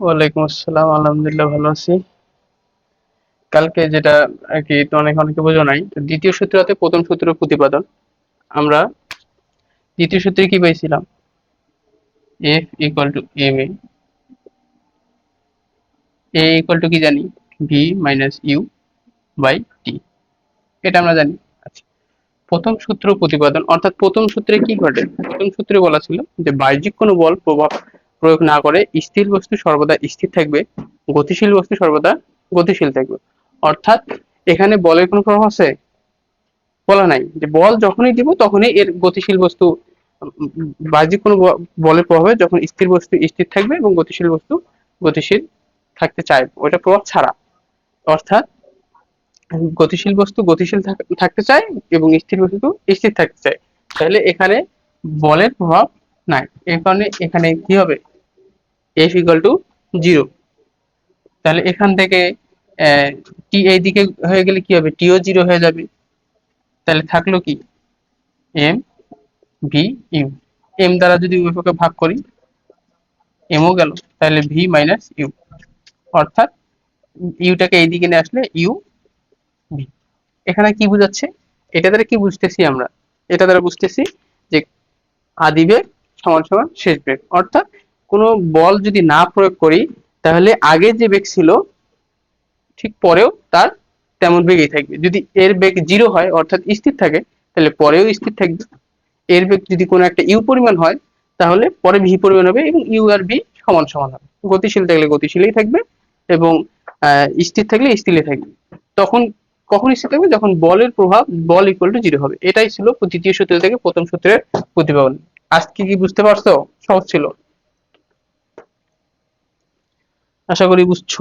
ওয়ালাইকুম আসসালাম, আলহামদুলিল্লাহ ভালো আছি। কালকে যেটা আর কি অনেক অনেকে বোঝো নাই দ্বিতীয় সূত্রতে প্রথম সূত্র প্রতিপাদন। আমরা দ্বিতীয় সূত্রে কি পাইছিলাম F equal to M A A equal to কি জানি? V minus U by T এটা আমরা জানি। আচ্ছা প্রথম সূত্র প্রতিপাদন, অর্থাৎ প্রথম সূত্রে কি ঘটে? প্রথম সূত্রে বলা ছিল যে বাহ্যিক কোনো বল প্রভাব প্রয়োগ না করে স্থির বস্তু সর্বদা স্থির থাকবে, গতিশীল বস্তু সর্বদা গতিশীল থাকবে। অর্থাৎ এখানে বলের কোনো প্রভাব আছে? বলা নাই। যে বল যখনই দিব তখনই এর গতিশীল বস্তু, বাহ্যিক কোনো বলের প্রভাবে যখন স্থির বস্তু স্থির থাকবে এবং গতিশীল বস্তু গতিশীল থাকতে চায়। ওইটা প্রভাব ছাড়া। অর্থাৎ গতিশীল বস্তু গতিশীল থাক- থাকতে চায় এবং স্থির বস্তু স্থির থাকতে চায়। তাহলে এখানে বলের প্রভাব নাই এই কারণে এখানে কি হবে? এফ ইকুয়াল টু জিরো তাহলে এখান থেকে টি এই দিকে হয়ে গেলে কি হবে? টিও জিরো হয়ে যাবে। তাহলে থাকল কি? এম ভি ইউ এম দ্বারা যদি উভয়কে ভাগ করি এমও গেল। তাহলে ভি মাইনাস ইউ অর্থাৎ ইউটাকে এইদিকে নিয়ে আসলে ইউ ভি এখানে কি বোঝাচ্ছে? এটা দ্বারা কি বুঝতেছি আমরা? এটা দ্বারা বুঝতেছি যে আদি বেগ সমান সমান শেষ বেগ অর্থাৎ কোনো বল যদি না প্রয়োগ করি, তাহলে আগে যে বেগ ছিল, ঠিক পরেও তার তেমন বেগই থাকবে। যদি এর বেগ জিরো হয়, অর্থাৎ স্থির থাকে, তাহলে পরেও স্থির থাকবে। এর বেগ যদি কোনো একটা ইউ পরিমাণ হয়, তাহলে পরে ভি পরিমাণ হবে এবং ইউ আর ভি সমান সমান হবে। গতিশীল থাকলে গতিশীলই থাকবে এবং স্থির থাকলে স্থিরই থাকবে। তখন কখন স্থির থাকবে? যখন বলের প্রভাব বল ইকুয়াল টু জিরো হবে। এটাই ছিল দ্বিতীয় সূত্র থেকে প্রথম সূত্রের প্রতিপাদন আজকে কি বুঝতে পারছ? সহজ ছিল। আশা করি বুঝছ।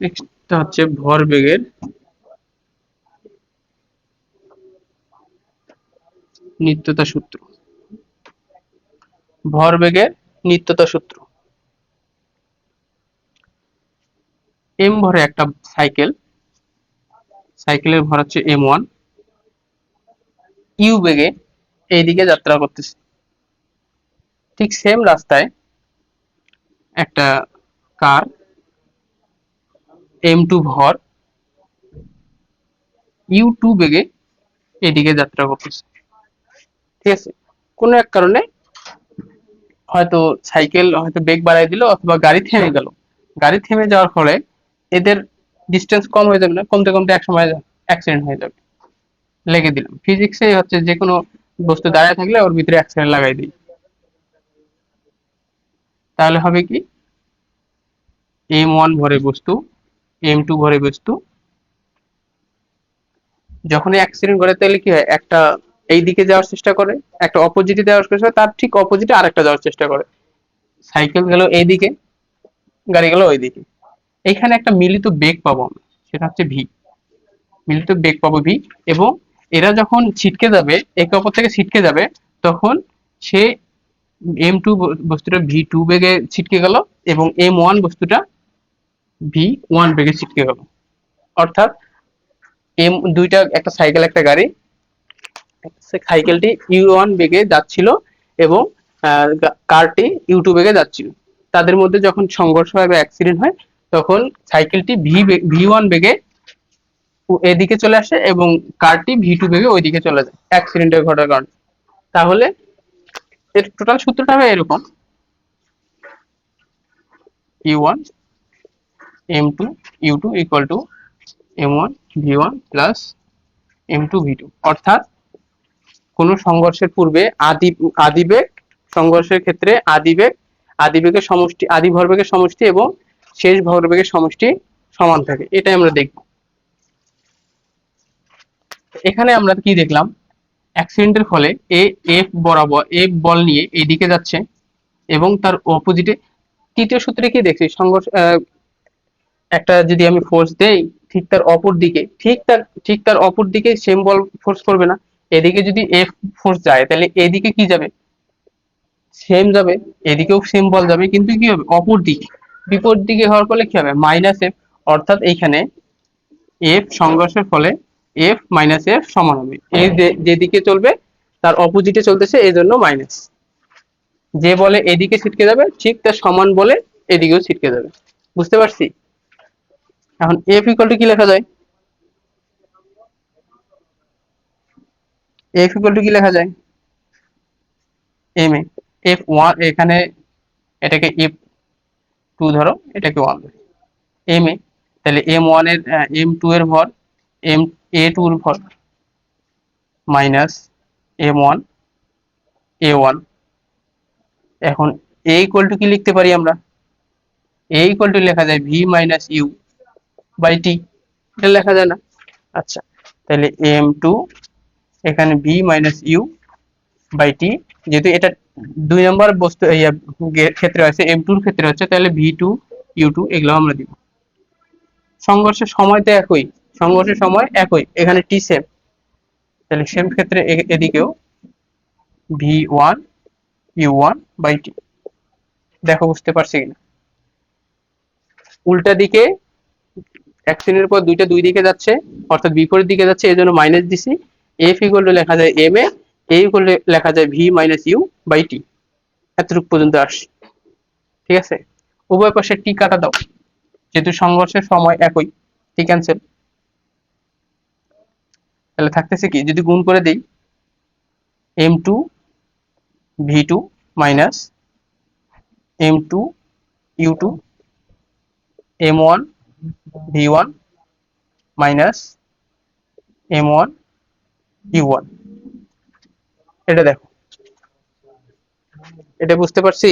নেক্সট হচ্ছে ভরবেগের নিত্যতা সূত্র। ভরবেগের নিত্যতা সূত্র। এম ভরে একটা সাইকেল সাইকেলের ভর হচ্ছে এম ওয়ান ইউ বেগে এইদিকে যাত্রা করতেছে। ঠিক সেম রাস্তায় একটা কার এম টু ভর ইউ টু বেগে এদিকে যাত্রা করতেছে। ঠিক আছে? কোনো এক কারণে হয়তো সাইকেল হয়তো বেগ বাড়াই দিল অথবা গাড়ি থেমে গেল। গাড়ি থেমে যাওয়ার ফলে এদের ডিস্টেন্স কম হয়ে যাবে না, কমতে কমতে এক সময় অ্যাক্সিডেন্ট হয়ে যাবে। লেগে দিলাম। ফিজিক্সে হচ্ছে যে কোনো বস্তু দাঁড়ায় থাকলে ওর ভিতরে অ্যাক্সিডেন্ট লাগাই দিই। তাহলে হবে কি? এম ওয়ান ভরে বস্তু এম টু ভরে বস্তু। যখনই অ্যাক্সিডেন্ট করে তাহলে কি হয়? একটা এই দিকে যাওয়ার চেষ্টা করে, একটা অপোজিটে যাওয়ার চেষ্টা করে, তার ঠিক অপোজিটে আরেকটা যাওয়ার চেষ্টা করে। সাইকেল গেল এইদিকে গাড়ি গেল ওইদিকে এইখানে একটা মিলিত বেগ পাবো আমরা, সেটা হচ্ছে ভি মিলিত বেগ পাবো ভি এবং এরা যখন ছিটকে যাবে, একে অপর থেকে ছিটকে যাবে, তখন সে এম টু বস্তুটা ভি টু বেগে ছিটকে গেল এবং এম ওয়ান বস্তুটা ভি ওয়ান বেগে ছিটকে গেল। অর্থাৎ এম দুইটা একটা সাইকেল একটা গাড়ি সাইকেলটি ইউ ওয়ান বেগে যাচ্ছিল এবং কারটি ইউ টু বেগে যাচ্ছিল। তাদের মধ্যে যখন সংঘর্ষ হয় বা অ্যাক্সিডেন্ট হয় তখন সাইকেলটি ভি ভি ওয়ান বেগে এদিকে চলে আসে এবং কারটি ভি টু বেগে ওইদিকে চলে যায় অ্যাক্সিডেন্টের ঘটার কারণে। তাহলে এর টোটাল সূত্রটা হবে এরকম। U one M two U two equal to M one V one plus M two V two অর্থাৎ কোনো সংঘর্ষের পূর্বে আদি আদিবেগ সংঘর্ষের ক্ষেত্রে আদিবেগ আদিবেগের সমষ্টি, আদি ভরবেগের সমষ্টি এবং শেষ ভরবেগের সমষ্টি সমান থাকে। এটাই আমরা দেখব। এখানে আমরা কি দেখলাম? অ্যাক্সিডেন্টের ফলে এ এফ বরাবর এফ বল নিয়ে এইদিকে যাচ্ছে এবং তার অপোজিটে তৃতীয় সূত্রে কি দেখছি? সংঘর্ষ একটা যদি আমি ফোর্স দেই, ঠিক তার অপর দিকে, ঠিক তার ঠিক তার অপর দিকে সেম বল ফোর্স করবে না। এদিকে যদি এফ ফোর্স যায়, তাহলে এদিকে কি যাবে? সেম যাবে, এদিকেও সেম বল যাবে, কিন্তু কি হবে? অপর দিকে। বিপরীত দিকে হওয়ার ফলে কি হবে? মাইনাস এফ অর্থাৎ এইখানে এফ সংঘর্ষের ফলে এফ মাইনাস এফ সমান হবে। এই যেদিকে চলবে, তার অপোজিটে চলতেছে, এই জন্য মাইনাস যে বলে এদিকে ছিটকে যাবে, ঠিক তার সমান বলে এদিকেও ছিটকে যাবে। বুঝতে পারছি? এখন এফ ইকুয়াল টু কি লেখা যায়? এফ ইকুয়াল টু কি লেখা যায়? এম এ এফ ওয়ান এখানে এটাকে এফ টু ধরো, এটাকে ওয়ান ধরো। এম এ তাহলে এম ওয়ানের এম টু এর ভর এম এ টু এর ভর minus M one A one এখন এ ইকুয়াল টু কি লিখতে পারি আমরা? এ ইকুয়াল টু লেখা যায় V minus U by T এটা লেখা যায় না? আচ্ছা তাহলে এম টু এখানে V minus U by T যেহেতু এটা দুই নম্বর বস্তু ক্ষেত্রে আছে এম টুর ক্ষেত্রে হচ্ছে, তাহলে ভি টু ইউ টু এগুলো আমরা দিব। সংঘর্ষের সময় তো একই, সংঘর্ষের সময় একই, এখানে টি সেম তাহলে সেম ক্ষেত্রে এদিকেও V one U one by T দেখো, বুঝতে পারছি কিনা? উল্টা দিকে, এক শ্রেণির পর দুইটা দুই দিকে যাচ্ছে, অর্থাৎ বিপরীত দিকে যাচ্ছে এই জন্য মাইনাস দিছি। এফ ইকুয়াল টু লেখা যায় M A A equal to লেখা যায় V minus U by T এতটুকু পর্যন্ত আসি ঠিক আছে? উভয় পাশে টি কাটা দাও। যেহেতু সংঘর্ষের সময় একই। টি ক্যান্সেল তাহলে থাকতেছে কি? যদি গুণ করে দেই M two V two minus M two U two M one V one minus M one U one এটা দেখো। এটা বুঝতে পারছি?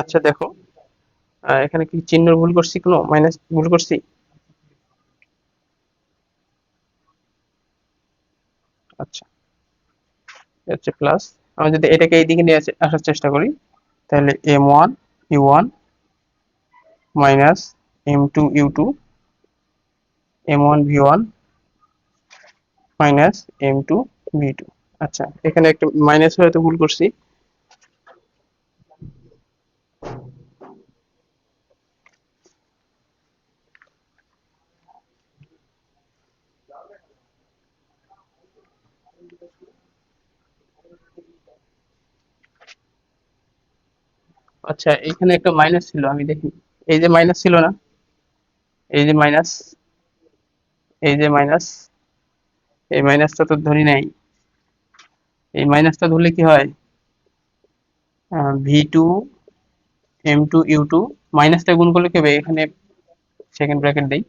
আচ্ছা দেখো। এখানে কি চিহ্ন ভুল করছি কোনো? মাইনাস ভুল করছি? আচ্ছা। হচ্ছে প্লাস আমি যদি এটাকে এইদিকে নিয়ে আসার চেষ্টা করি, তাহলে M one U one minus M two U two M one V one minus M two V two আচ্ছা এখানে একটা মাইনাস হয়তো ভুল করছি। আচ্ছা এখানে একটা মাইনাস ছিল, আমি দেখি। এই যে মাইনাস ছিল না? এই যে মাইনাস এই যে মাইনাস এই মাইনাসটা তো ধরি নাই। এই মাইনাসটা ধরলে কি হয়? V two M two U two মাইনাসটা গুণ করলে কি হবে? এখানে সেকেন্ড ব্র্যাকেট দেই।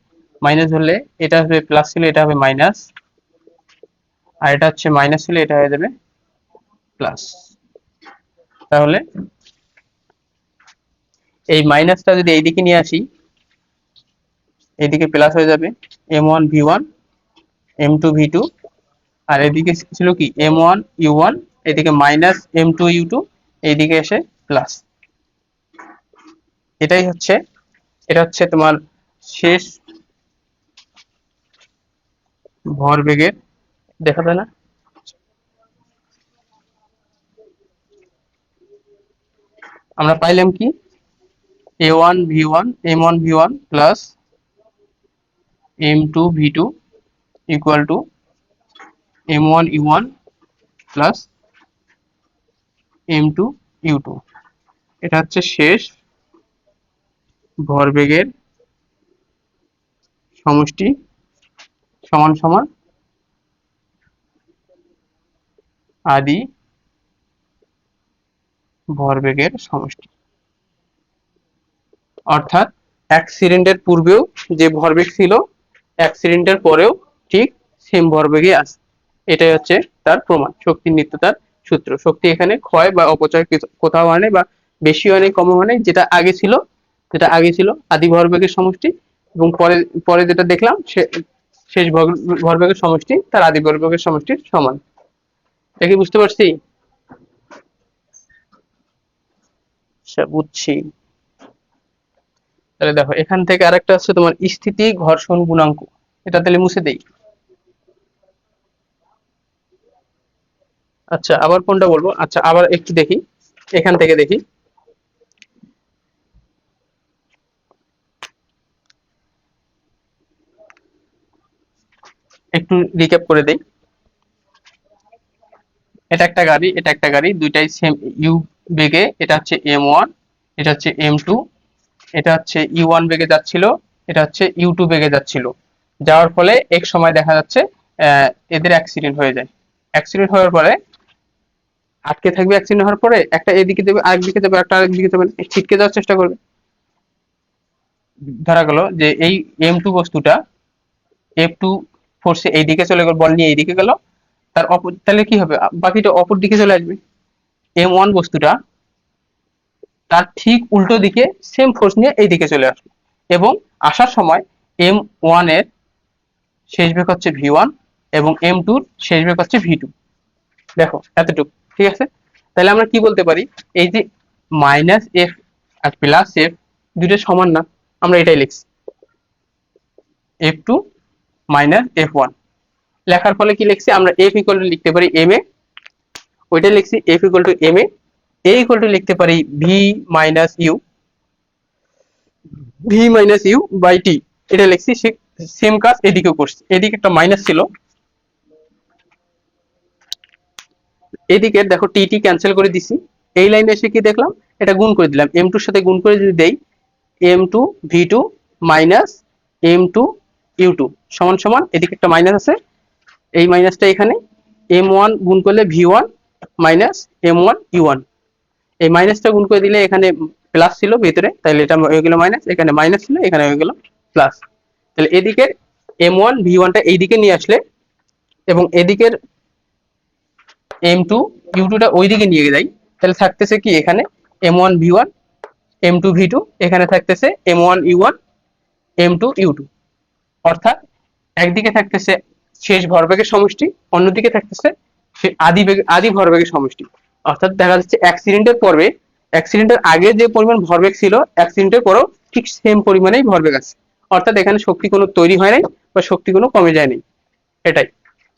মাইনাস ধরলে এটা হবে প্লাস ছিল, এটা হবে মাইনাস আর এটা হচ্ছে মাইনাস ছিল, এটা হয়ে যাবে প্লাস তাহলে এই মাইনাসটা যদি এইদিকে নিয়ে আসি, এইদিকে প্লাস হয়ে যাবে M one V one M two V two আর এদিকে ছিল কি? এম ওয়ান ইউ ওয়ান এদিকে minus M two U two এইদিকে এসে প্লাস এটাই হচ্ছে, এটা হচ্ছে তোমার শেষ ভরবেগের দেখা যায় না? আমরা পাইলাম কি? A one V one M one V one plus M two V two equal to M one U one plus M two এটা হচ্ছে শেষ ভরবেগের সমষ্টি সমান সমান আদি ভরবেগের সমষ্টি। অর্থাৎ অ্যাক্সিডেন্টের পূর্বেও যে ভরবেগ ছিল অ্যাক্সিডেন্টের পরেও ঠিক সেম ভরবেগে আছে। এটাই হচ্ছে তার প্রমাণ, শক্তির নিত্যতার সূত্র। শক্তি এখানে ক্ষয় বা অপচয় কোথাও হয় নাই বা বেশি হয় নাই কম হয় নাই, যেটা আগে ছিল, যেটা আগে ছিল আদি ভরবেগের সমষ্টি এবং পরে পরে যেটা দেখলাম, সে শেষ ভর- ভরবেগের সমষ্টি তার আদি ভরবেগের সমষ্টির সমান। এটা কি বুঝতে পারছি? আচ্ছা বুঝছি। তাহলে দেখো, এখান থেকে আরেকটা হচ্ছে তোমার স্থিতি ঘর্ষণ গুণাঙ্ক। এটা তাহলে মুছে দেই। আচ্ছা আবার কোনটা বলব? আচ্ছা আবার একটু দেখি। এখান থেকে দেখি। একটু রিক্যাপ করে দেই। এটা একটা গাড়ি, এটা একটা গাড়ি, দুইটাই সেম ইউ বেগে, এটা হচ্ছে এম ওয়ান এটা হচ্ছে এম টু এটা হচ্ছে ইউ ওয়ান বেগে যাচ্ছিল, এটা হচ্ছে ইউ টু বেগে যাচ্ছিল। যাওয়ার ফলে এক সময় দেখা যাচ্ছে এদের অ্যাক্সিডেন্ট হয়ে যায়। অ্যাক্সিডেন্ট হওয়ার পরে আটকে থাকবে অ্যাক্সিডেন্ট হওয়ার পরে একটা এদিকে যাবে, আরেক দিকে যাবে, একটা আরেক দিকে যাবে, ছিটকে যাওয়ার চেষ্টা করবে। ধরা গেল যে এই এম টু বস্তুটা এফ টু ফোর্সে এইদিকে চলে গেল, বল নিয়ে এইদিকে গেল। তার অপর, তাহলে কি হবে? বাকিটা অপর দিকে চলে আসবে। এম ওয়ান বস্তুটা তার ঠিক উল্টো দিকে সেম ফোর্স নিয়ে এই দিকে চলে আসবে এবং আসার সময় এম ওয়ানের শেষ বেগ হচ্ছে ভি ওয়ান এবং এম টুর শেষ বেগ হচ্ছে ভি টু দেখো, এতটুকু, ঠিক আছে? তাহলে আমরা কি বলতে পারি? এই যে মাইনাস এফ আর প্লাস এফ দুটো সমান না, আমরা এটাই লিখছি। F two minus F one লেখার ফলে কি লিখছি? আমরা এফ ইকুয়াল টু লিখতে পারি এম এ ওইটা লিখছি F equal to M A A equal to লিখতে পারি V minus U V minus U by T এটা লিখছি সেম কাজ এদিকেও করছি। এদিকে একটা মাইনাস ছিল। এদিকে দেখো টি টি ক্যান্সেল করে দিছি। এই লাইনে এসে কি দেখলাম? এটা গুণ করে দিলাম। এম টুর সাথে গুণ করে যদি দেই M two V two minus M two U two সমান সমান, এদিকে একটা মাইনাস আছে। এই মাইনাসটা এখানে। এম ওয়ান গুণ করলে V one minus M one U one এই মাইনাসটা গুণ করে দিলে এখানে প্লাস ছিল ভিতরে, তাহলে এটা হয়ে গেল মাইনাস এখানে মাইনাস ছিল, এখানে হয়ে গেল প্লাস তাহলে এদিকের এম ওয়ান ভি ওয়ানটা এইদিকে নিয়ে আসলে এবং এদিকের এম টু ইউ টুটা ওইদিকে নিয়ে যাই তাহলে থাকতেছে কি এখানে? M one V one M two V two এখানে থাকতেছে M one U one M two U two অর্থাৎ একদিকে থাকতেছে শেষ ভরবেগের সমষ্টি, অন্যদিকে থাকতেছে আদি আদি ভরবেগের সমষ্টি। অর্থাৎ দেখা যাচ্ছে অ্যাক্সিডেন্টের পর্বে অ্যাক্সিডেন্টের আগে যে পরিমাণ ভরবেগ ছিল অ্যাক্সিডেন্টের পরেও ঠিক সেম পরিমাণেই ভরবেগ আছে। অর্থাৎ এখানে শক্তি কোনো তৈরি হয় নাই বা শক্তি কোনো কমে যায়নি এটাই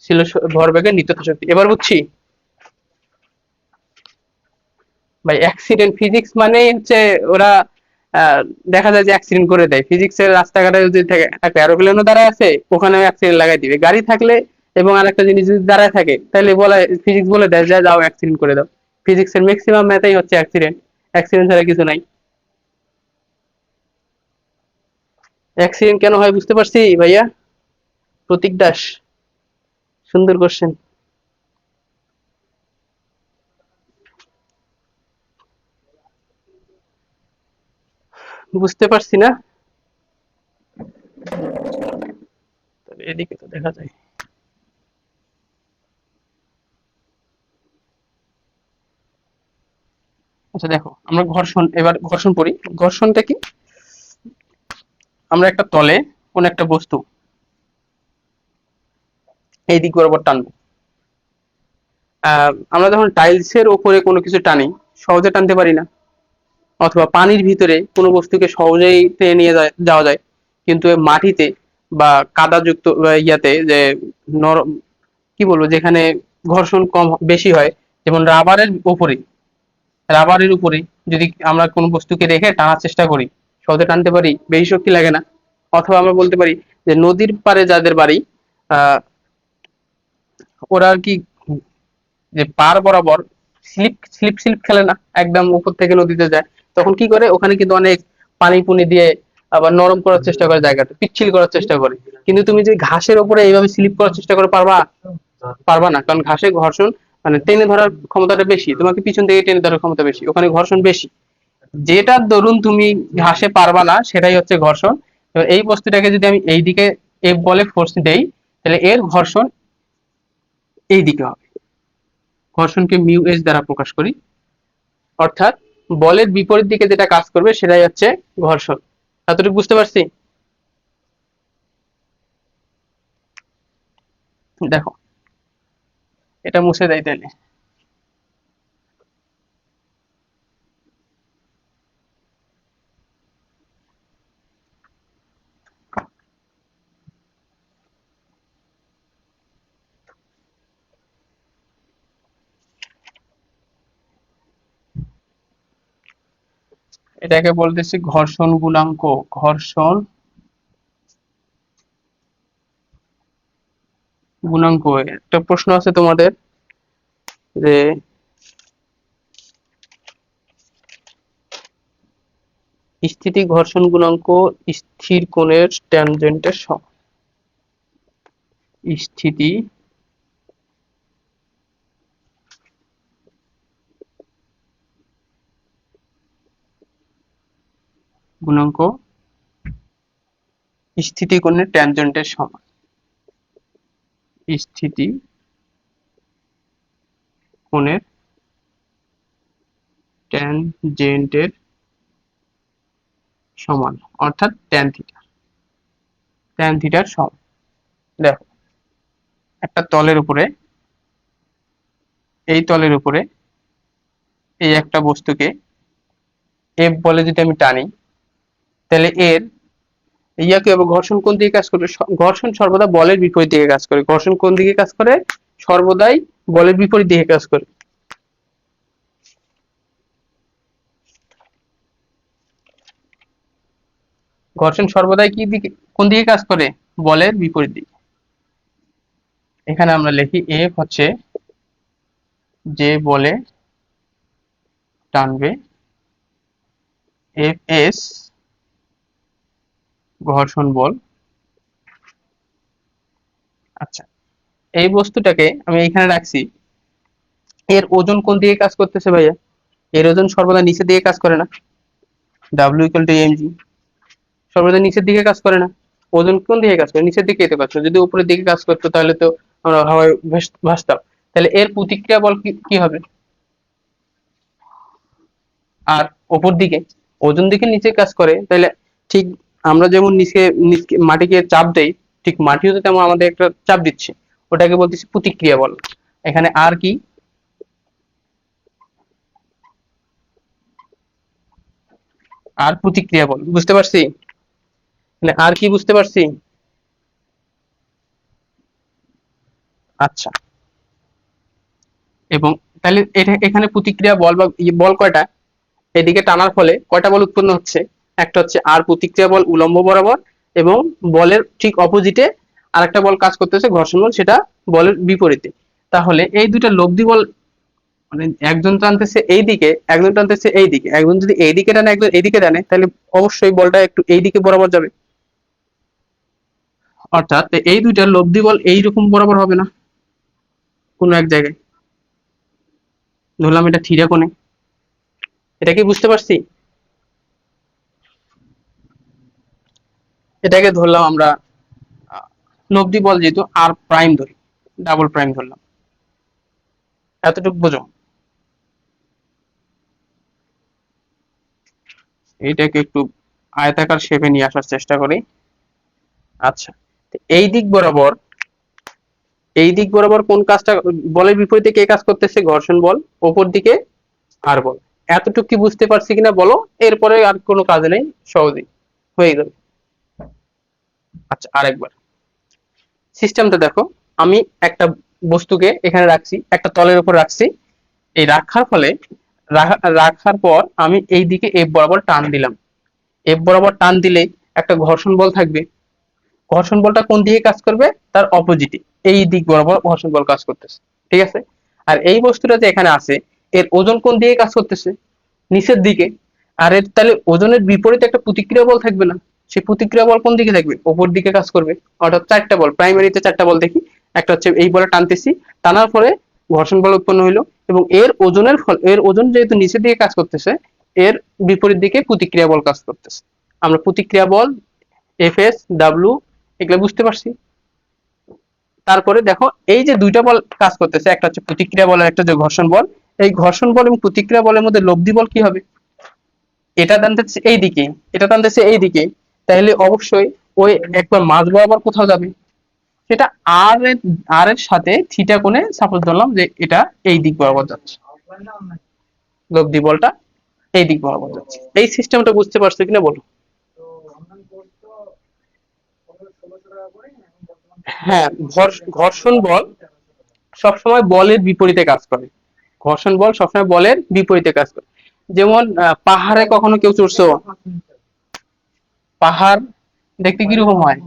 ছিল ভরবেগের নিত্যতা শক্তি। এবার বুঝছি। ভাই অ্যাক্সিডেন্ট ফিজিক্স মানে হচ্ছে ওরা দেখা যায় যে অ্যাক্সিডেন্ট করে দেয়। ফিজিক্সের রাস্তাঘাটে যদি থাকে, একটা এরোপ্লেনও দাঁড়ায় আছে ওখানে অ্যাক্সিডেন্ট লাগাই দিবে। গাড়ি থাকলে এবং আরেকটা জিনিস যদি দাঁড়ায় থাকে তাহলে বলে ফিজিক্স বলে দেয় যে, যাও অ্যাক্সিডেন্ট করে দাও। ফিজিক্সের ম্যাক্সিমাম ম্যাথই হচ্ছে অ্যাক্সিডেন্ট অ্যাক্সিডেন্ট ছাড়া কিছু নাই। অ্যাক্সিডেন্ট কেন হয় বুঝতে পারছি, ভাইয়া? প্রতীক দাস। সুন্দর কোশ্চেন বুঝতে পারছি না। তবে এদিকে তো দেখা যায়। আচ্ছা দেখো, আমরা ঘর্ষণ, এবার ঘর্ষণ পড়ি ঘর্ষণটা কি? আমরা একটা তলে কোন একটা বস্তু এই দিক বরাবর টানবো। আমরা যখন টাইলসের ওপরে কোনো কিছু টানি, সহজে টানতে পারি না। অথবা পানির ভিতরে কোনো বস্তুকে সহজেই টেনে নিয়ে যাওয়া যায়। কিন্তু মাটিতে বা কাদাযুক্ত ইয়াতে যে নরম কি বলব, যেখানে ঘর্ষণ কম বেশি হয়, যেমন রাবারের উপরে রাবারের উপরে যদি আমরা কোনো বস্তুকে রেখে টানার চেষ্টা করি, সহজে টানতে পারি, বেশি শক্তি লাগে না। অথবা আমরা বলতে পারি যে নদীর পাড়ে যাদের বাড়ি ওরা কি যে পার বরাবর স্লিপ স্লিপ স্লিপ খেলে না, একদম উপর থেকে নদীতে যায়। তখন কি করে? ওখানে কিন্তু অনেক পানি পুনি দিয়ে আবার নরম করার চেষ্টা করে জায়গাটা, পিচ্ছিল করার চেষ্টা করে। কিন্তু তুমি যদি ঘাসের উপরে এইভাবে স্লিপ করার চেষ্টা করে পারবা? পারবা না, কারণ ঘাসে ঘর্ষণ মানে টেনে ধরার ক্ষমতাটা বেশি, তোমাকে পিছন থেকে টেনে ধরার ক্ষমতা বেশি, ওখানে ঘর্ষণ বেশি। যেটা ধরুন তুমি ঘাসে পারবা না, সেটাই হচ্ছে ঘর্ষণ। এবার এই বস্তুটাকে যদি আমি এই দিকে এফ বলে ফোর্স দেই, তাহলে এর ঘর্ষণ এই দিকে হবে। ঘর্ষণকে মিউ এস দ্বারা প্রকাশ করি। অর্থাৎ বলের বিপরীত দিকে যেটা কাজ করবে, সেটাই হচ্ছে ঘর্ষণ। এতটুকু বুঝতে পারছি? দেখো এটা মুছে দেয় তাহলে এটাকে বলতেছি ঘর্ষণ গুণাঙ্ক। ঘর্ষণ গুণাঙ্ক একটা প্রশ্ন আছে তোমাদের যে স্থিতি ঘর্ষণ গুণাঙ্ক স্থির কোণের ট্যানজেন্টের সমান স্থিতি গুণাঙ্ক স্থিতি কোণের ট্যানজেন্টের সমান। স্থিতি কোণের ট্যানজেন্টের সমান, অর্থাৎ ট্যান থিটা ট্যান থিটার সমান দেখো, একটা তলের উপরে, এই তলের উপরে এই একটা বস্তুকে এফ বলে যদি আমি টানি, তাহলে এর ইয়াকে এবং ঘর্ষণ কোন দিকে কাজ করবে ঘর্ষণ সর্বদা বলের বিপরীত দিকে কাজ করে। ঘর্ষণ কোন দিকে কাজ করে? সর্বদাই বলের বিপরীত দিকে কাজ করে। ঘর্ষণ সর্বদাই কি দিকে, কোন দিকে কাজ করে? বলের বিপরীত দিকে। এখানে আমরা লিখি এফ হচ্ছে যে বলে টানবে। এফ এস ঘর্ষণ বল। আচ্ছা এই বস্তুটাকে আমি এখানে রাখছি। এর ওজন কোন দিকে কাজ করতেছে ভাইয়া? এর ওজন সর্বদা নিচের দিকে কাজ করে না। ডাব্লিউ ইকুয়াল টু এমজি সর্বদা নিচের দিকে কাজ করে না। ওজন কোন দিকে কাজ করে? নিচের দিকে তো কাজ করে। যদি উপরের দিকে কাজ করতো তাহলে তো আমরা হাওয়ায় ভাসতাম। তাহলে এর প্রতিক্রিয়া বল কি কি হবে? আর ওপর দিকে, ওজন দিকে নিচে কাজ করে, তাহলে ঠিক আমরা যেমন নিচে মাটিকে চাপ দেই, ঠিক মাটিও তো তেমন আমাদের একটা চাপ দিচ্ছে। ওটাকে বলতেছি প্রতিক্রিয়া বল। এখানে আর কি? আর প্রতিক্রিয়া বল, বুঝতে পারছি? মানে আর কি বুঝতে পারছি? আচ্ছা। এবং তাহলে এখানে প্রতিক্রিয়া বল বা বল কয়টা? এদিকে টানার ফলে কয়টা বল উৎপন্ন হচ্ছে? একটা হচ্ছে আর প্রতিক্রিয়া বল উলম্ব বরাবর এবং বলের ঠিক অপোজিটে আর একটা বল কাজ করতেছে ঘর্ষণ বল, সেটা বলের বিপরীতে। তাহলে এই দুইটা লব্ধি বল মানে একজন টানতেছে এই দিকে, একজন টানতেছে এই দিকে। একজন যদি এই দিকে টানে, একজন এই দিকে টানে, তাহলে অবশ্যই বলটা একটু এই দিকে বরাবর যাবে। অর্থাৎ এই দুইটা লব্ধি বল এইরকম বরাবর হবে না, কোনো এক জায়গায়। ধরলাম এটা থিরা কোণে। এটা কি বুঝতে পারছি? এটাকে ধরলাম আমরা লব্ধি বল যেহেতু আর প্রাইম ধরি ডাবল প্রাইম ধরলাম। এতটুকু বোঝো? এইটাকে একটু আয়তাকার শেপে নিয়ে আসার চেষ্টা করি। আচ্ছা এই দিক বরাবর, এই দিক বরাবর কোন কাজটা, বলের বিপরীতে কে কাজ করতেছে? ঘর্ষণ বল, ওপর দিকে আর বল। এতটুকু কি বুঝতে পারছি কিনা বলো? এরপরে আর কোনো কাজ নেই, সহজেই হয়ে গেল আচ্ছা আরেকবার। সিস্টেমটা দেখো, আমি একটা বস্তুকে এখানে রাখছি, একটা তলের উপর রাখছি। এই রাখার ফলে রাখার পর আমি এই দিকে এফ বরাবর টান দিলাম। এফ বরাবর টান দিলে একটা ঘর্ষণ বল থাকবে। ঘর্ষণ বলটা কোন দিকে কাজ করবে? তার অপোজিটে এই দিক বরাবর ঘর্ষণ বল কাজ করতেছে। ঠিক আছে? আর এই বস্তুটা যে এখানে আছে, এর ওজন কোন দিকে কাজ করতেছে? নিচের দিকে। আর এর তাহলে ওজনের বিপরীতে একটা প্রতিক্রিয়া বল থাকবে না। সেই প্রতিক্রিয়া বল কোন দিকে থাকবে ওপর দিকে কাজ করবে। অর্থাৎ চারটা বল প্রাইমারিতে চারটা বল দেখি। একটা হচ্ছে এই বলে টানতেছি, টানার পরে ঘর্ষণ বল উৎপন্ন হইল এবং এর ওজনের ফল, এর ওজন যেহেতু নিচের দিকে কাজ করতেছে, এর বিপরীত দিকে প্রতিক্রিয়া বল কাজ করতেছে। আমরা প্রতিক্রিয়া বল এফ এস ডাব্লু এগুলো বুঝতে পারছি। তারপরে দেখো, এই যে দুইটা বল কাজ করতেছে, একটা হচ্ছে প্রতিক্রিয়া বল আর একটা হচ্ছে ঘর্ষণ বল। এই ঘর্ষণ বল এবং প্রতিক্রিয়া বলের মধ্যে লব্ধি বল কি হবে? এটা টানতেছে এই দিকে, এটা টানতেছে এই দিকে। তাহলে অবশ্যই ওই একবার মাঝ বরাবর কোথাও যাবে। সেটা আর এর আর এর সাথে থিটা কোণে সাপোজ ধরলাম যে এটা এই দিক বরাবর যাচ্ছে। লব্ধি বলটা এই দিক বরাবর যাচ্ছে। এই সিস্টেমটা বুঝতে পারছ কিনা বলো? হ্যাঁ ঘর্ষণ বল সবসময় বলের বিপরীতে কাজ করে। ঘর্ষণ বল সবসময় বলের বিপরীতে কাজ করে। যেমন পাহাড়ে কখনো কেউ চড়ছো? পাহাড় দেখতে কীরকম হয়?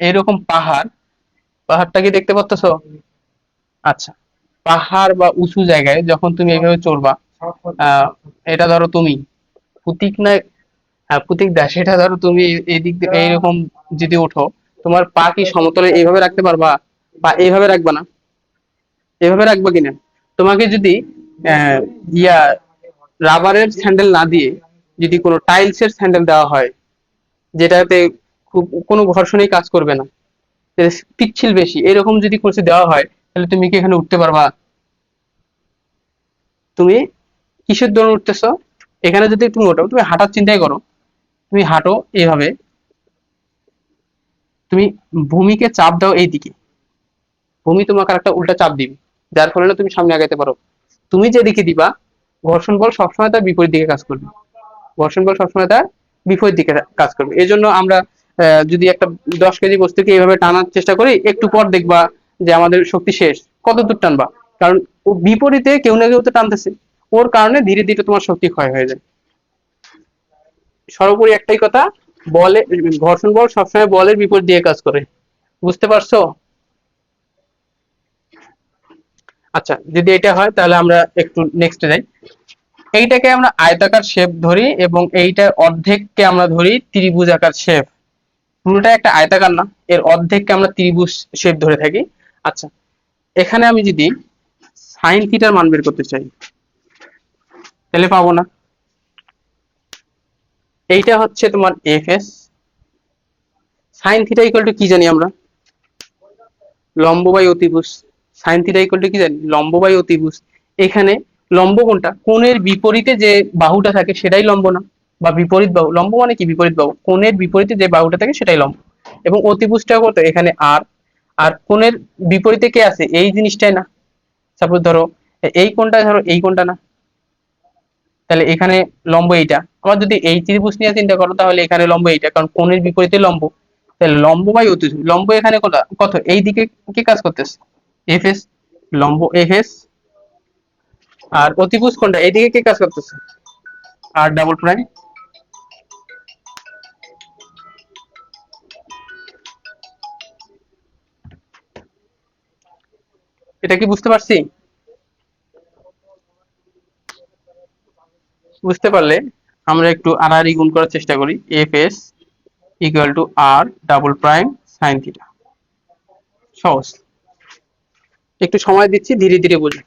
এইরকম পাহাড়। পাহাড়টা কি দেখতে পাচ্ছ আচ্ছা। পাহাড় বা উঁচু জায়গায় যখন তুমি এইভাবে চড়বা এটা ধরো তুমি পুতিক না হ্যাঁ পুতিক দাস এটা ধরো তুমি এই দিক দিয়ে এইরকম যদি ওঠো, তোমার পা কি সমতলে এইভাবে রাখতে পারবা? বা এইভাবে রাখবা না? এভাবে রাখবা কিনা? তোমাকে যদি ইয়া, রাবারের স্যান্ডেল না দিয়ে যদি কোনো টাইলসের স্যান্ডেল দেওয়া হয়, যেটাতে খুব, কোনো ঘর্ষণেই কাজ করবে না পিচ্ছিল বেশি, এরকম যদি কিছু দেওয়া হয়, তাহলে তুমি কি এখানে উঠতে পারবা? তুমি কিসের দৌড় উঠতেছো? এখানে যদি তুমি ওঠো, তুমি হাঁটার চিন্তাই করো। তুমি হাঁটো এইভাবে। তুমি ভূমিকে চাপ দাও এইদিকে। ভূমি তোমাকে একটা উল্টা চাপ দিবে। যার ফলে তুমি সামনে আগাইতে পারো। তুমি যেদিকে দিবা, ঘর্ষণ বল সবসময় তার বিপরীত দিকে কাজ করবে। ঘর্ষণ বল সবসময় তার বিপরীত দিকে কাজ করবে। এই জন্য আমরা যদি একটা দশ কেজি বস্তুকে এইভাবে টানার চেষ্টা করি, একটু পর দেখবা যে আমাদের শক্তি শেষ। কত দূর টানবা? কারণ ও বিপরীতে কেউ না কেউ তো টানতেছে। ওর কারণে ধীরে ধীরে তোমার শক্তি ক্ষয় হয়ে যায়। সর্বোপরি একটাই কথা, বলে, ঘর্ষণ বল সবসময় বলের বিপরীত দিয়ে কাজ করে। বুঝতে পারছ? আচ্ছা যদি এটা হয়, তাহলে আমরা একটু নেক্সটে যাই। এইটাকে আমরা আয়তাকার শেপ ধরি এবং এইটা অর্ধেককে আমরা ধরি ত্রিভুজ আকার শেপ পুরোটা একটা আয়তাকার না, এর অর্ধেককে আমরা ত্রিভুজ শেপ ধরে থাকি। আচ্ছা এখানে আমি যদি সাইন থিটার মান বের করতে চাই, তাহলে পাবো না। এইটা হচ্ছে তোমার F S sine theta equal to কি জানি আমরা? লম্ব বাই অতিভুজ। সাইন থিটা ইকুয়াল টু কি জানি? লম্ব বাই অতিভুজ। এখানে লম্ব কোনটা? কোণের বিপরীতে যে বাহুটা থাকে সেটাই লম্ব না। বা বিপরীত বাহু, লম্ব মানে কি? বিপরীত বাহু। কোণের বিপরীতে যে বাহুটা থাকে সেটাই লম্ব। এবং অতিভুজটা কত? এখানে আর। আর কোণের বিপরীতে কে আছে? এই জিনিসটাই না। সাপোজ ধরো, এই কোণটা ধরো, এই কোণটা না। তাহলে এখানে লম্ব এইটা। আমার যদি এই ত্রিভুজ নিয়ে চিন্তা করো, তাহলে এখানে লম্ব এইটা। কারণ কোণের বিপরীতে লম্ব। তাহলে লম্ব বাই অতিভুজ? লম্ব এখানে কত? এই দিকে কি কাজ করতেছে? এফ এস লম্ব এফ এস আর অতিভুজ কোনটা? এইদিকে কে কাজ করতেছে? আর ডাবল প্রাইম এটা কি বুঝতে পারছি? বুঝতে পারলে আমরা একটু আড়াআড়ি গুণ করার চেষ্টা করি। F S equal to R double prime sine theta সহজ। একটু সময় দিচ্ছি ধীরে ধীরে বুঝুন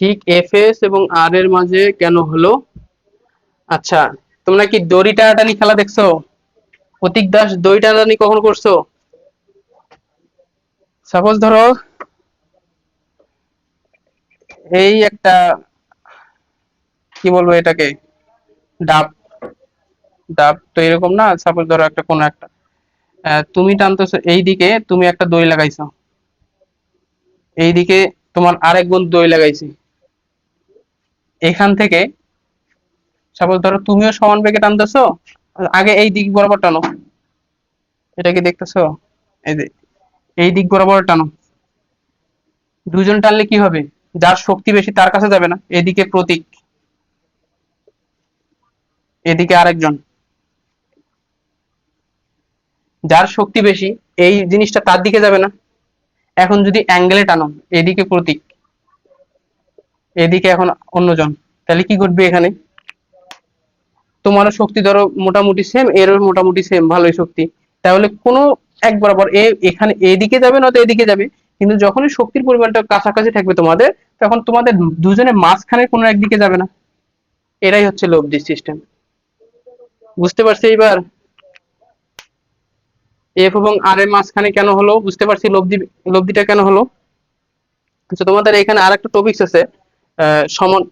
ঠিক এফ এস এবং আর এর মাঝে কেন হলো? আচ্ছা তোমরা কি দড়ি টানাটানি খেলা দেখছ? প্রতীক দাস দড়ি টানাটানি কখন করছ? সাপোজ ধরো, এই একটা, কি বলব এটাকে? ডাব ডাব তো এরকম না? সাপোজ ধরো একটা কোন একটা। তুমি টানতেছো এই দিকে, তুমি একটা দই লাগাইছো। এই দিকে তোমার আরেক বোন দই লাগাইছে। এখান থেকে সাপোজ ধরো তুমিও সমান বেগে টানতেছো আগে এই দিক বরাবর টানো। এটা কি দেখতেছো? এই দিক বরাবর টানো। দুজন টানলে কি হবে? যার শক্তি বেশি তার কাছে যাবে না, এদিকে প্রতীক, এদিকে আরেকজন। যার শক্তি বেশি, এই জিনিসটা তার দিকে যাবে না। এখন যদি অ্যাঙ্গেলে টানো, এদিকে প্রতীক এদিকে এখন অন্যজন। তাহলে কি ঘটবে এখানে? তোমারও শক্তি ধরো মোটামুটি সেম এরও মোটামুটি সেম ভালোই শক্তি। তাহলে কোনো এক বরাবর এ এখানে এদিকে যাবে নয়তো এদিকে যাবে। কিন্তু যখনই শক্তির পরিমাণটা কাছাকাছি থাকবে তোমাদের, তখন তোমাদের দুজনের মাঝখানে কোনো একদিকে যাবে না। এটাই হচ্ছে লব্ধি সিস্টেম বুঝতে পারছি এইবার? এফ এবং আর এর মাঝখানে কেন হলো? বুঝতে পারছি লব্ধি, লব্ধিটা কেন হলো? আচ্ছা তোমাদের এখানে আর একটা টপিকস আছে। সমান,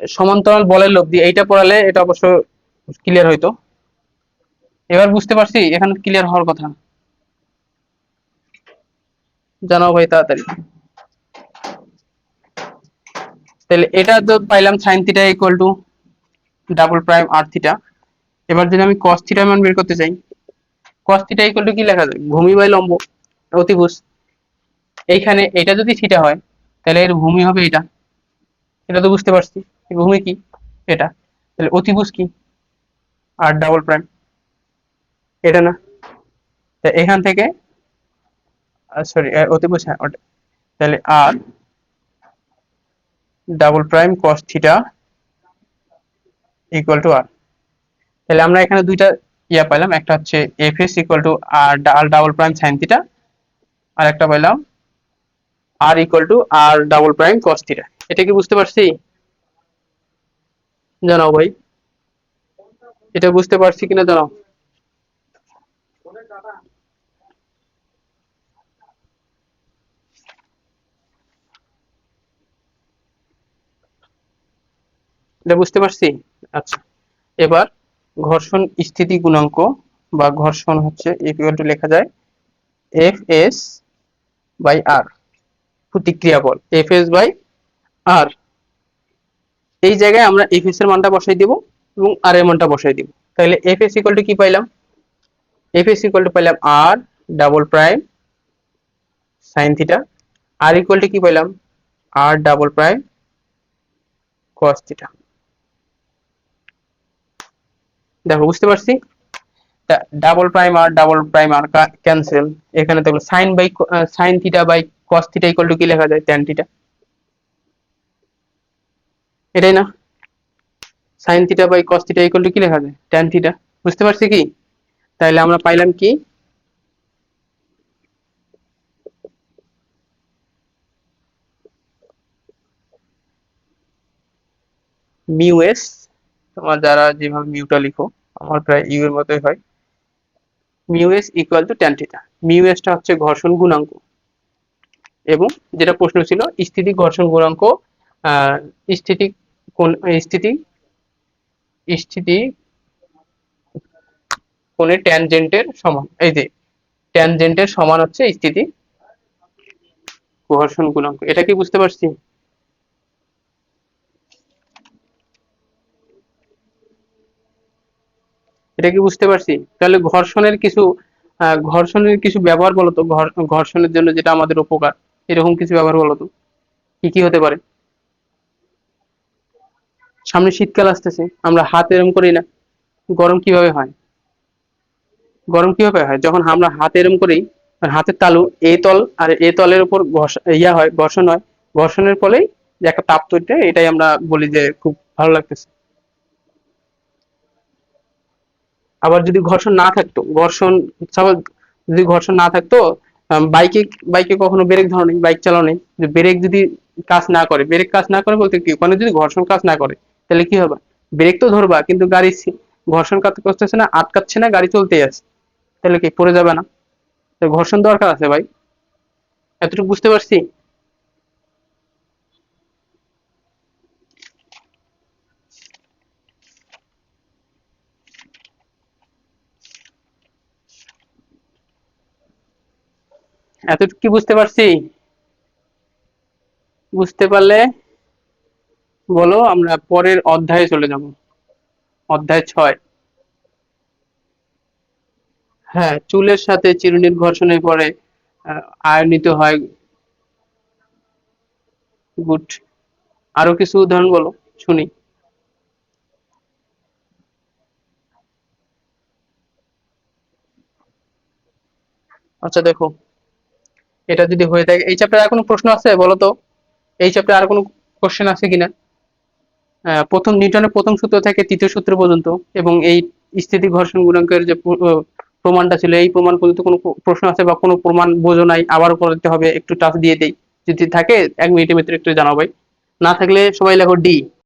সমান্তরাল বলের লব্ধি এইটা পড়ালে এটা অবশ্য ক্লিয়ার হইতো। এবার বুঝতে পারছি, এখানে ক্লিয়ার হওয়ার কথা। জানাও ভাই তাড়াতাড়ি। তাহলে এটা তো পাইলাম sine theta equal to double prime R theta এবার যদি আমি কস থিটা মান বের করতে চাই কস থিটা ইকুয়াল টু কি লেখা যায়? ভূমি বাই লম্ব, অতিভুজ। এইখানে এটা যদি থিটা হয় তাহলে এর ভূমি হবে এটা। এটা তো বুঝতে পারছি। ভূমি কি? এটা। তাহলে অতিভুজ কি? আর ডাবল প্রাইম এটা না? তা এখান থেকে সরি অতিভুজ হ্যাঁ তাহলে R double prime cos theta equal to R তাহলে আমরা এখানে দুইটা ইয়া পাইলাম। একটা হচ্ছে F S equal to R double prime sine theta আর একটা পাইলাম R equal to R double prime cos theta এটা কি বুঝতে পারছি? জানাও ভাই। এটা বুঝতে পারছি কিনা জানাও। এটা বুঝতে পারছি? আচ্ছা। এবার ঘর্ষণ স্থিতি গুণাঙ্ক বা ঘর্ষণ হচ্ছে ইকুয়াল টু লেখা যায় এফ এস বাই আর প্রতিক্রিয়া বল এফ এস বাই আর এই জায়গায় আমরা এফ এস এর মানটা বসাই দিব এবং আর এর মানটা বসাই দিব। তাহলে এফ এস ইকুয়াল টু কি পাইলাম? এফ এস ইকুয়াল টু পাইলাম R double prime sine theta R equal to কি পাইলাম? R double prime cos theta দেখো, বুঝতে পারছি? Double prime R double prime R cancel এখানে দেখো sine by sine theta by cos theta equal to কি লেখা যায়? ট্যান থিটা এটাই না? Sine theta by cos theta equal to কি লেখা যায়? ট্যান থিটা বুঝতে পারছি কি? তাহলে আমরা পাইলাম কি? মিউ এস তোমার যারা যেভাবে মিউটা লিখো, আমার প্রায় ইউ এর মতোই হয়। Mu S equal to tan theta mu এসটা হচ্ছে ঘর্ষণ গুণাঙ্ক। এবং যেটা প্রশ্ন ছিল, স্থিতি ঘর্ষণ গুণাঙ্ক স্থিতি কোন স্থিতি স্থিতি কোণের ট্যানজেন্টের সমান, এই যে ট্যানজেন্টের সমান হচ্ছে স্থিতি ঘর্ষণ গুণাঙ্ক। এটা কি বুঝতে পারছি? এটা কি বুঝতে পারছি? তাহলে ঘর্ষণের কিছু ঘর্ষণের কিছু ব্যবহার বলতো ঘর্ষণের জন্য যেটা আমাদের উপকার। এরকম কিছু ব্যবহার বলতো কি কি হতে পারে? সামনে শীতকাল আসতেছে, আমরা হাত এরম করি না। গরম কীভাবে হয়? গরম কীভাবে হয়? যখন আমরা হাত এরম করি হাতের তালু এই তল আর এই তলের উপর ইয়া হয়, ঘর্ষণ হয়, ঘর্ষণের ফলেই যে একটা তাপ তৈরি এটাই আমরা বলি যে খুব ভালো লাগতেছে। আবার যদি ঘর্ষণ না থাকতো, ঘর্ষণ যদি ঘর্ষণ না থাকতো বাইকে বাইকে কখনো ব্রেক ধরো নেই বাইক চালানো নেই, যে ব্রেক যদি কাজ না করে ব্রেক কাজ না করে বলতে কি, ওখানে যদি ঘর্ষণ কাজ না করে, তাহলে কি হবে? ব্রেক তো ধরবা, কিন্তু গাড়ি ঘর্ষণ কাজ করতেছে না, আটকাচ্ছে না, গাড়ি চলতেই আছে, তাহলে কি, পড়ে যাবে না? ঘর্ষণ দরকার আছে ভাই। এতটুকু বুঝতে পারছি? এতটুকু কি বুঝতে পারছি? বুঝতে পারলে বলো, আমরা পরের অধ্যায়ে চলে যাব। অধ্যায় ছয়। হ্যাঁ চুলের সাথে চিরুনির ঘর্ষণের পরে আয়নিত হয়। গুড। আরও কিছু উদাহরণ বলো, শুনি। আচ্ছা দেখো। এটা যদি হয়ে থাকে, এই চ্যাপ্টারে আর কোনো প্রশ্ন আছে বলো তো এই চ্যাপ্টারে আর কোনো কোশ্চেন আছে কিনা? প্রথম নিউটনের প্রথম সূত্র থেকে তৃতীয় সূত্র পর্যন্ত এবং এই স্থিতি ঘর্ষণ গুণাঙ্কের যে প্রমাণটা ছিল, এই প্রমাণ পর্যন্ত কোনো প্রশ্ন আছে বা কোনো প্রমাণ বোঝো নাই? আবার করতে হবে, একটু টাচ দিয়ে দেই। যদি থাকে, এক মিনিটের ভিতরে একটু জানাও ভাই। না থাকলে সবাই লেখো ডি